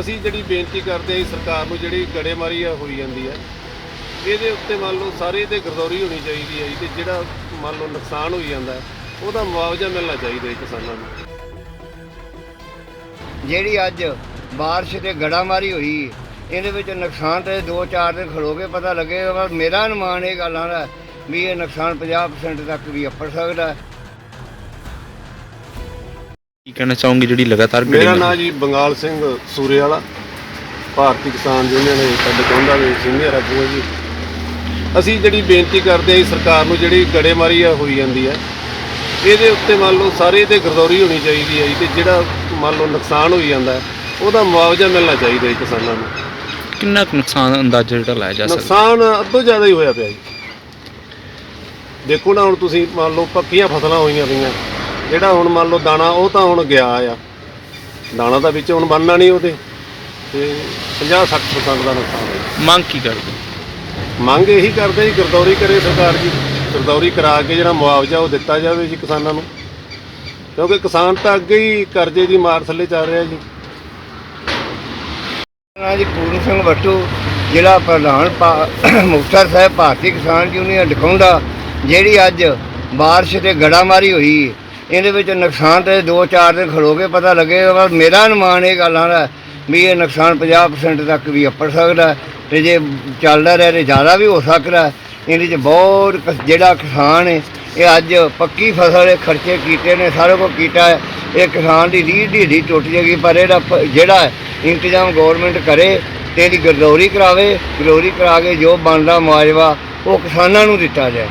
ਅਸੀਂ ਜਿਹੜੀ ਬੇਨਤੀ ਕਰਦੇ ਹਾਂ ਸਰਕਾਰ ਨੂੰ, ਜਿਹੜੀ ਗੜੇਮਾਰੀ ਆ, ਹੋਈ ਜਾਂਦੀ ਹੈ ਇਹਦੇ ਉੱਤੇ ਮੰਨ ਲਓ ਸਾਰੇ ਤੇ ਗਰਦੌਰੀ ਹੋਣੀ ਚਾਹੀਦੀ ਹੈ ਜੀ, ਤੇ ਜਿਹੜਾ ਮੰਨ ਲਓ ਨੁਕਸਾਨ ਹੋਈ ਜਾਂਦਾ, ਉਹਦਾ ਮੁਆਵਜ਼ਾ ਮਿਲਣਾ ਚਾਹੀਦਾ ਜੀ ਕਿਸਾਨਾਂ ਨੂੰ। ਜਿਹੜੀ ਅੱਜ ਬਾਰਿਸ਼ ਤੇ ਗੜਾਮਾਰੀ ਹੋਈ, ਇਹਦੇ ਵਿੱਚ ਨੁਕਸਾਨ ਤੇ 2-4 ਦਿਨ ਖਲੋਗੇ ਪਤਾ ਲੱਗੇਗਾ ਪਰ ਮੇਰਾ ਅਨੁਮਾਨ ਇਹ ਗੱਲਾਂ ਦਾ ਵੀ ਇਹ ਨੁਕਸਾਨ 50% ਤੱਕ ਵੀ ਅੱਪੜ ਸਕਦਾ। ਕੀ ਕਹਿਣਾ ਚਾਹੋਗੇ ਜਿਹੜੀ ਲਗਾਤਾਰ ਮੇਰਾ ਨਾਮ ਜੀ ਬੰਗਾਲ ਸਿੰਘ ਸੂਰੇ ਵਾਲਾ। ਭਾਰਤੀ ਕਿਸਾਨ ਯੂਨੀਅਨ ਦੇ ਪਿੰਡ ਕੋਂਦਾ ਦੇ ਸੀਨੀਅਰ ਆਗੂ ਹਾਂ ਜੀ। ਅਸੀਂ ਜਿਹੜੀ ਬੇਨਤੀ ਕਰਦੇ ਹਾਂ ਸਰਕਾਰ ਨੂੰ ਜਿਹੜੀ ਗੜੇਮਾਰੀ ਆ ਹੋਈ ਜਾਂਦੀ ਹੈ ਇਹਦੇ ਉੱਤੇ ਮੰਨ ਲਓ ਸਾਰੇ ਤੇ ਗਰਦੌਰੀ ਹੋਣੀ ਚਾਹੀਦੀ ਹੈ ਜੀ ਤੇ ਜਿਹੜਾ ਮੰਨ ਲਓ ਨੁਕਸਾਨ ਹੋਈ ਜਾਂਦਾ ਹੈ, ਉਹਦਾ ਮੁਆਵਜ਼ਾ ਮਿਲਣਾ ਚਾਹੀਦਾ ਜੀ ਕਿਸਾਨਾਂ ਨੂੰ। ਕਿੰਨਾ ਕੁ ਨੁਕਸਾਨ ਅੰਦਾਜ਼ਾ ਜਿਹੜਾ ਲਾਇਆ ਜਾ ਸਕਦਾ? ਨੁਕਸਾਨ ਅੱਧੋ ਜ਼ਿਆਦਾ ਹੀ ਹੋਇਆ ਪਿਆ ਜੀ। ਦੇਖੋ ਨਾ ਹੁਣ ਤੁਸੀਂ ਮੰਨ ਲਓ ਪੱਕੀਆਂ ਫਸਲਾਂ ਹੋਈਆਂ ਪਈਆਂ। ਜਿਹੜਾ ਹੁਣ ਮੰਨ ਲਓ ਦਾਣਾ ਉਹ ਤਾਂ ਹੁਣ ਗਿਆ ਆ। ਦਾਣਾ ਤਾਂ ਵਿੱਚ ਹੁਣ ਬਣਨਾ ਨਹੀਂ ਉਹਦੇ। ਤੇ 50 60% ਦਾ ਨੁਕਸਾਨ ਹੋਇਆ। ਮੰਗ ਕੀ ਕਰਦੇ? ਮੰਗ ਇਹੀ ਕਰਦੇ ਜੀ ਗਰਦੌਰੀ ਕਰੇ ਸਰਕਾਰ ਜੀ। ਗਰਦੌਰੀ ਕਰਾ ਕੇ ਜਿਹੜਾ ਮੁਆਵਜ਼ਾ ਉਹ ਦਿੱਤਾ ਜਾਵੇ ਜੀ ਕਿਸਾਨਾਂ ਨੂੰ। ਕਿਉਂਕਿ ਕਿਸਾਨ ਤਾਂ ਅੱਗੇ ਹੀ ਕਰਜ਼ੇ ਦੀ ਮਾਰ ਥੱਲੇ ਚੱਲ ਰਿਹਾ ਜੀ। ਨਾ ਜੀ ਪੂਰਨ ਸਿੰਘ ਵੱਟੂ ਜ਼ਿਲ੍ਹਾ ਪ੍ਰਧਾਨ ਭਾ- ਮੁਕਤਸਰ ਸਾਹਿਬ ਭਾਰਤੀ ਕਿਸਾਨ ਯੂਨੀਅਨ ਡਕੌਂਦਾ ਜਿਹੜੀ ਅੱਜ ਬਾਰਿਸ਼ ਤੇ ਗੜਾਮਾਰੀ ਹੋਈ। ਇਹਦੇ ਵਿੱਚ ਨੁਕਸਾਨ ਤੇ 2-4 ਦਿਨ ਖਲੋਗੇ ਪਤਾ ਲੱਗੇਗਾ ਪਰ ਮੇਰਾ ਅਨੁਮਾਨ ਇਹ ਗੱਲਾਂ ਦਾ ਵੀ ਇਹ ਨੁਕਸਾਨ 50% ਤੱਕ ਵੀ ਅੱਪੜ ਸਕਦਾ ਹੈ ਤੇ ਜੇ ਚੱਲਦਾ ਰਹੇ ਤੇ ਜ਼ਿਆਦਾ ਵੀ ਹੋ ਸਕਦਾ ਇਹਦੇ 'ਚ ਬਹੁਤ ਜਿਹੜਾ ਕਿਸਾਨ ਹੈ, ਇਹ ਅੱਜ ਪੱਕੀ ਫਸਲ ਦੇ ਖਰਚੇ ਕੀਤੇ ਨੇ, ਸਾਰੇ ਕੁਝ ਕੀਤਾ ਹੈ। ਇਹ ਕਿਸਾਨ ਦੀ ਰੀਝ ਦੀ ਹੱਡੀ ਟੁੱਟ ਜਾਏਗੀ, ਪਰ ਇਹਦਾ ਪ- ਜਿਹੜਾ ਇੰਤਜ਼ਾਮ ਗਵਰਨਮੈਂਟ ਕਰੇ ਤੇ ਇਹਦੀ ਗਰਦੌਰੀ ਕਰਾਵੇ। ਗਰਦੌਰੀ ਕਰਾ ਕੇ ਜੋ ਬਣਦਾ ਮੁਆਵਜ਼ਾ, ਉਹ ਕਿਸਾਨਾਂ ਨੂੰ ਦਿੱਤਾ ਜਾਏ।